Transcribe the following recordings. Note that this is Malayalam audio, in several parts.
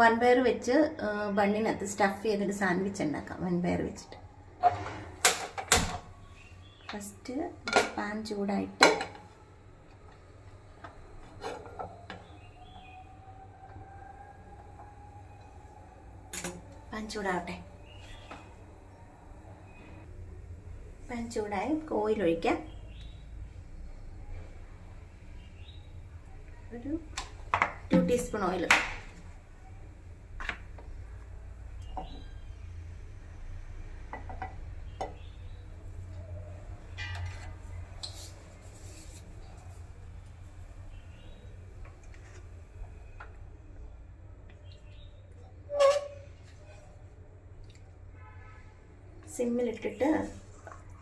വൻപയർ വെച്ച് ബണ്ണിനകത്ത് സ്റ്റഫ് ചെയ്തിട്ട് സാൻഡ്വിച്ച് ഉണ്ടാക്കാം. വൺ പെയർ വെച്ചിട്ട്. ഫസ്റ്റ് പാൻ ചൂടായിട്ട് പാൻ ചൂടാവട്ടെ. പാൻ ചൂടായി ഓയിൽ ഒഴിക്കാം. ഒരു ടു ടീസ്പൂൺ ഓയിൽ സിമ്മിലിട്ടിട്ട്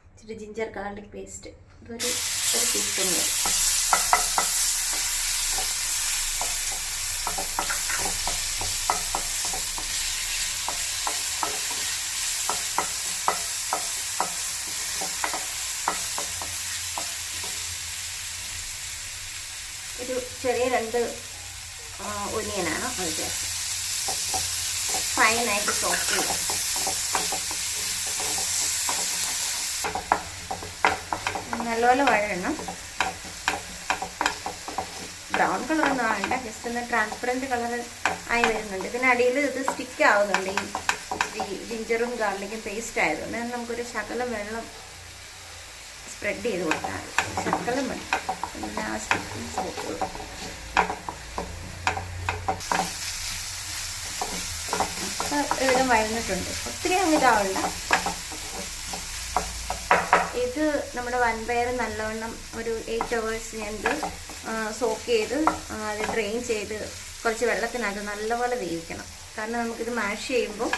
ഇച്ചിരി ജിഞ്ചർ ഗാർലിക് പേസ്റ്റ് ഇതൊരു ഒരു ടീസ്പൂൺ ഒരു ചെറിയ രണ്ട് ഒനിയനാണ്. അത് ഫൈനായിട്ട് സോഫ്റ്റ് ചെയ്ത് നല്ലപോലെ വഴണം ബ്രൗൺ കളർ ഒന്നും ആവണ്ട ജസ്റ്റ് ഒന്ന് ട്രാൻസ്പെറന്റ് കളർ ആയി വരുന്നുണ്ട്. ഇതിന് അടിയിൽ ഇത് സ്റ്റിക്ക് ആവുന്നുണ്ട്. ഈ ജിഞ്ചറും ഗാർലിക്കും പേസ്റ്റ് ആയതുകൊണ്ട് നമുക്കൊരു ശകലം വെള്ളം സ്പ്രെഡ് ചെയ്ത് കൊടുക്കാം ശകലം മതി. പിന്നെ ആ സ്റ്റിക്കും അപ്പം ഒരുവിധം വഴന്നിട്ടുണ്ട്. ഒത്തിരി അങ്ങ് ഇതാവണ്ട. ഇത് നമ്മുടെ വൻപയർ നല്ലവണ്ണം ഒരു എയ്റ്റ് അവേഴ്സ് ഞാൻ ഇത് സോക്ക് ചെയ്ത് അത് ഡ്രെയിൻ ചെയ്ത് കുറച്ച് വെള്ളത്തിനകത്ത് നല്ലപോലെ വേവിക്കണം. കാരണം നമുക്കിത് മാഷ് ചെയ്യുമ്പോൾ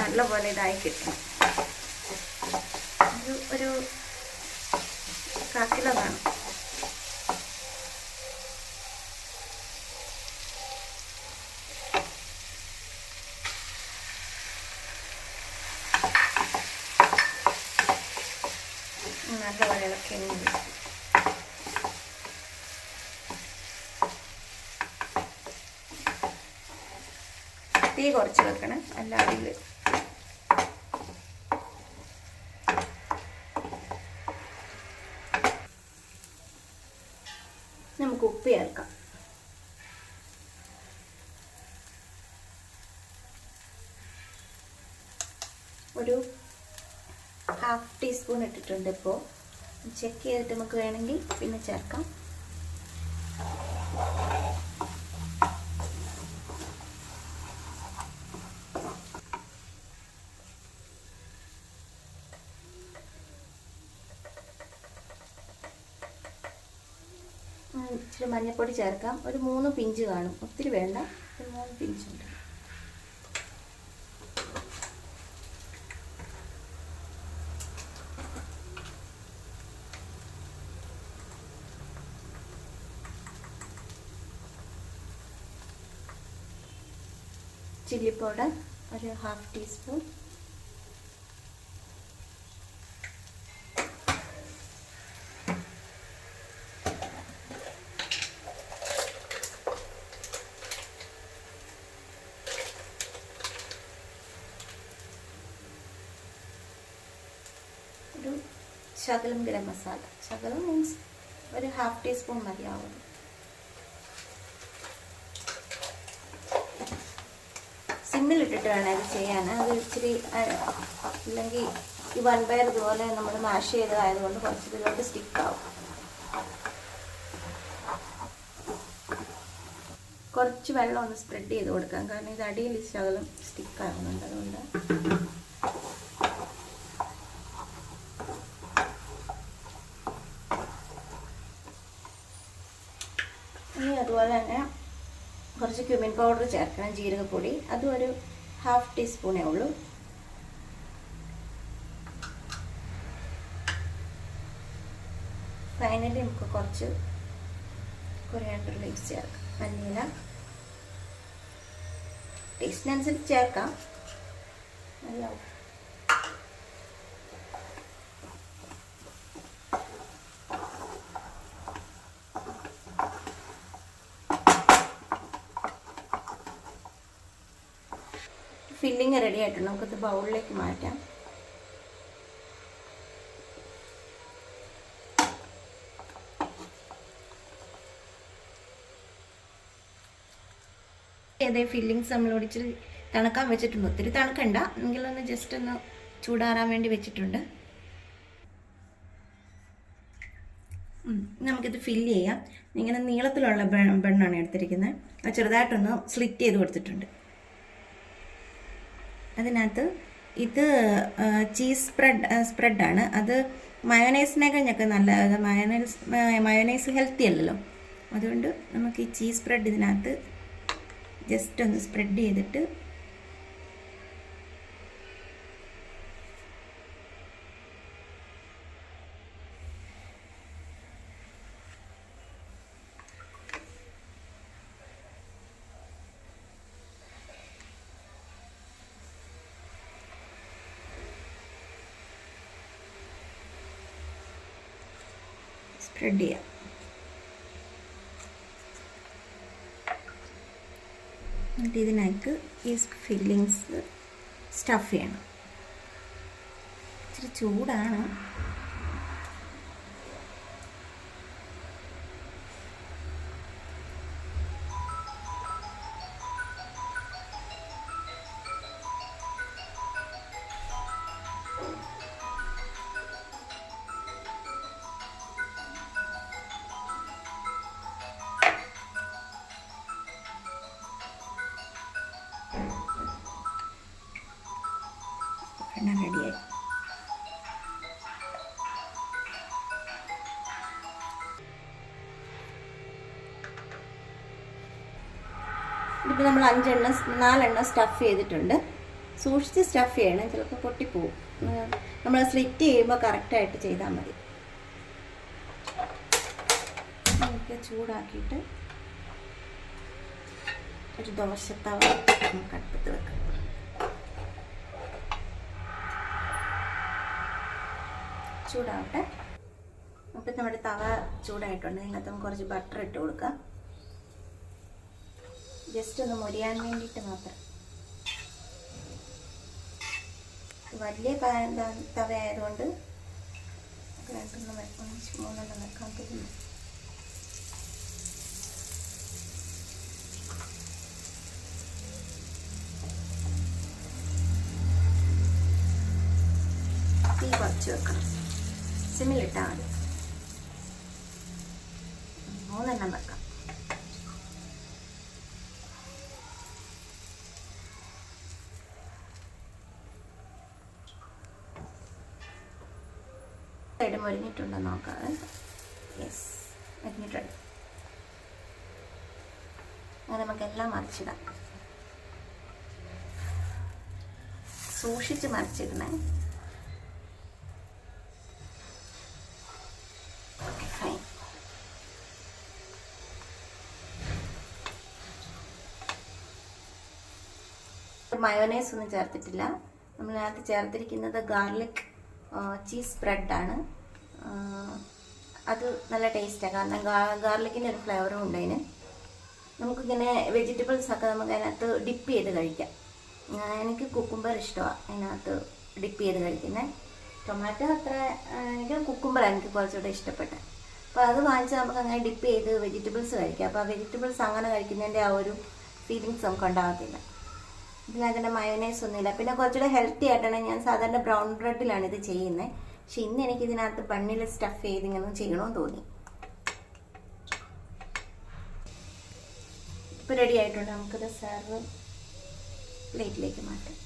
നല്ലപോലെ ഇതായി കിട്ടും. ഒരു ഒരു കാക്കിലോ കാണും നല്ലപോലെ ഇളക്കി അങ്ങ് വെക്കും. തീ കുറച്ച് വെക്കണം. അല്ല നമുക്ക് ഉപ്പ് ചേർക്കാം. ഒരു ഹാഫ് ടീസ്പൂൺ ഇട്ടിട്ടുണ്ട് ഇപ്പോൾ ചെക്ക് ചെയ്തിട്ട് നമുക്ക് വേണമെങ്കിൽ പിന്നെ ചേർക്കാം. ഇച്ചിരി മഞ്ഞൾപ്പൊടി ചേർക്കാം. ഒരു മൂന്ന് പിഞ്ച് കാണും. ഒത്തിരി വേണ്ട. ഒരു മൂന്ന് പിഞ്ചുണ്ട്. ചില്ലി പൗഡർ ഒരു ഹാഫ് ടീസ്പൂൺ ഒരു ശകലം ഗരം മസാല. ശകലം മീൻസ് ഒരു ഹാഫ് ടീസ്പൂൺ മതിയാവും സിമ്മിലിട്ടിട്ട് വേണം ഇത് ചെയ്യാൻ. അത് ഇച്ചിരി ഇല്ലെങ്കിൽ ഈ വൺപയർ ഇതുപോലെ നമ്മൾ മാഷ് ചെയ്തതായതുകൊണ്ട് കുറച്ച് ഇതിലോട്ട് സ്റ്റിക്ക് ആവും കുറച്ച് വെള്ളം ഒന്ന് സ്പ്രെഡ് ചെയ്ത് കൊടുക്കാം. കാരണം ഇത് അടിയിൽ ശകലം സ്റ്റിക്ക് ആവുന്നുണ്ട് അതുകൊണ്ട് ഇനി അതുപോലെ തന്നെ കുറച്ച് ക്യുമിൻ പൗഡർ ചേർക്കണം ജീരകപ്പൊടി. അതും ഒരു ഹാഫ് ടീസ്പൂണേ ഉള്ളൂ. ഫൈനലി നമുക്ക് കുറച്ച് കൊറിയാണ്ടർ ലീവ്സ് ചേർക്കാം. മല്ലിയില. ടേസ്റ്റിനനുസരിച്ച് ചേർക്കാം. നല്ല ഫില്ലിങ് റെഡി ആയിട്ടുണ്ട്. നമുക്കത് ബൗളിലേക്ക് മാറ്റാം. അതേ ഫില്ലിങ്സ് നമ്മൾ ഇച്ചിരി തണുക്കാൻ വെച്ചിട്ടുണ്ട്. ഒത്തിരി തണുക്കണ്ട. എങ്കിലൊന്ന് ജസ്റ്റ് ഒന്ന് ചൂടാറാൻ വേണ്ടി വെച്ചിട്ടുണ്ട്. നമുക്കിത് ഫില്ല് ചെയ്യാം. ഇങ്ങനെ നീളത്തിലുള്ള ബെണ്ണാണ് എടുത്തിരിക്കുന്നത്. ചെറുതായിട്ടൊന്ന് സ്ലിറ്റ് ചെയ്ത് കൊടുത്തിട്ടുണ്ട്. അതിനകത്ത് ഇത് ചീസ് സ്പ്രെഡ് സ്പ്രെഡാണ് അത് മയോനൈസിനെ കഴിഞ്ഞൊക്കെ നല്ല മയോനൈസ് മയോനൈസ് ഹെൽത്തി അല്ലല്ലോ. അതുകൊണ്ട് നമുക്ക് ഈ ചീസ് സ്പ്രെഡ് ഇതിനകത്ത് ജസ്റ്റ് ഒന്ന് സ്പ്രെഡ് ചെയ്തിട്ട് സ്പ്രെഡ് ചെയ്യാം എന്നിട്ട് ഇതിനകത്ത് ഈ ഫില്ലിങ്സ് സ്റ്റഫ് ചെയ്യണം. ഇച്ചിരി ചൂടാണ്. ഇതിപ്പോൾ നമ്മൾ അഞ്ചെണ്ണം നാലെണ്ണം സ്റ്റഫ് ചെയ്തിട്ടുണ്ട്. സൂക്ഷിച്ച് സ്റ്റഫ് ചെയ്യണം ചിലപ്പോൾ പൊട്ടിപ്പോവും. നമ്മൾ സ്ലിറ്റ് ചെയ്യുമ്പോൾ കറക്റ്റായിട്ട് ചെയ്താൽ മതി. ചൂടാക്കിയിട്ട് ഒരു ദോശത്തവ നമുക്ക് അടുപ്പത്ത് വെക്കാം. ചൂടാവട്ടെ. അപ്പം നമ്മുടെ തവ ചൂടായിട്ടുണ്ട്. അതിനകത്ത് നമുക്ക് കുറച്ച് ബട്ടർ ഇട്ട് കൊടുക്കാം. ജസ്റ്റ് ഒന്ന് മുരിയാൻ വേണ്ടിയിട്ട് മാത്രം. വലിയ തവ ആയതുകൊണ്ട് രണ്ടെണ്ണം വെക്കണം മൂന്നെണ്ണം വെക്കാൻ പറ്റുന്നു. തീ കുറച്ച് വെക്കണം. സിമ്മിലിട്ടാൽ മതി. മൂന്നെണ്ണം വെക്കാം. സൈഡ് മുരിഞ്ഞിട്ടുണ്ടോ നോക്കാം യെസ് മുരിഞ്ഞിട്ടുണ്ട് അങ്ങനെ നമുക്കെല്ലാം മറിച്ചിടാം. സൂക്ഷിച്ച് മറിച്ചിടണേ. മയോനൈസ് ഒന്നും ചേർത്തിട്ടില്ല. നമ്മളതിനകത്ത് ചേർത്തിരിക്കുന്നത് ഗാർലിക് ചീസ് സ്പ്രെഡാണ് അത് നല്ല ടേസ്റ്റാണ് കാരണം ഗാർലിക്കിന്റെ ഒരു ഫ്ലേവറും ഉണ്ട് അതിന് നമുക്കിങ്ങനെ വെജിറ്റബിൾസ് ഒക്കെ നമുക്ക് അതിനകത്ത് ഡിപ്പ് ചെയ്ത് കഴിക്കാം. എനിക്ക് കുക്കുംബർ ഇഷ്ടമാണ് അതിനകത്ത് ഡിപ്പ് ചെയ്ത് കഴിക്കുന്നത് ടൊമാറ്റോ അത്ര എനിക്ക് കുക്കുംബറാണ് എനിക്ക് കുറച്ചുകൂടെ ഇഷ്ടപ്പെട്ടത് അപ്പോൾ അത് വാങ്ങിച്ച് നമുക്ക് അങ്ങനെ ഡിപ്പ് ചെയ്ത് വെജിറ്റബിൾസ് കഴിക്കാം. അപ്പോൾ ആ വെജിറ്റബിൾസ് അങ്ങനെ കഴിക്കുന്നതിന്റെ ആ ഒരു ഫീലിങ്സ് നമുക്ക് ഉണ്ടാകത്തില്ല. ഇതിനകത്ത് മയോനൈസ് ഒന്നുമില്ല. പിന്നെ കുറച്ചുകൂടെ ഹെൽത്തി ആയിട്ടാണ് ഞാൻ സാധാരണ ബ്രൗൺ ബ്രെഡിലാണ് ഇത് ചെയ്യുന്നത് പക്ഷെ ഇന്ന് എനിക്ക് ഇതിനകത്ത് ബണ്ണിൽ സ്റ്റഫ് ചെയ്ത് ഇങ്ങനെ ചെയ്യണമെന്ന് തോന്നി. ഇപ്പോൾ റെഡി ആയിട്ടുണ്ട്. നമുക്കത് സെർവ് പ്ലേറ്റിലേക്ക് മാറ്റാം.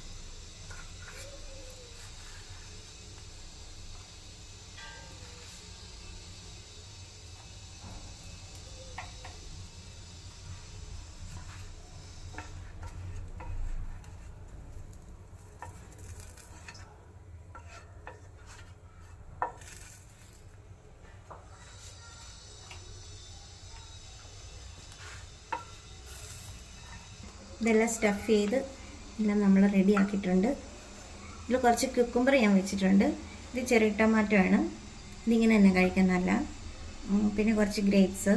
ഇതെല്ലാം സ്റ്റഫ് ചെയ്ത് എല്ലാം നമ്മൾ റെഡി ആക്കിയിട്ടുണ്ട്. ഇതിൽ കുറച്ച് ക്യുക്കുംബർ ഞാൻ വെച്ചിട്ടുണ്ട്. ഇത് ചെറിയ ടൊമാറ്റോ ആണ്. ഇതിങ്ങനെ തന്നെ കഴിക്കാൻ നല്ല. പിന്നെ കുറച്ച് ഗ്രേപ്സ്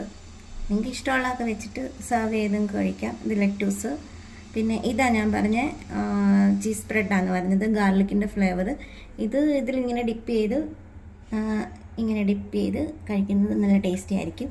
നിങ്ങൾക്ക് ഇഷ്ടമുള്ളതൊക്കെ വെച്ചിട്ട് സെർവ് ചെയ്ത് നിങ്ങൾക്ക് കഴിക്കാം. ഇത് ലെറ്റൂസ് പിന്നെ ഇതാ ഞാൻ പറഞ്ഞ ചീസ് സ്പ്രെഡാന്ന് പറഞ്ഞത്. ഗാർലിക്കിന്റെ ഫ്ലേവർ ഇത് ഇതിലിങ്ങനെ ഡിപ്പ് ചെയ്ത് ഇങ്ങനെ ഡിപ്പ് ചെയ്ത് കഴിക്കുന്നത് നല്ല ടേസ്റ്റി ആയിരിക്കും.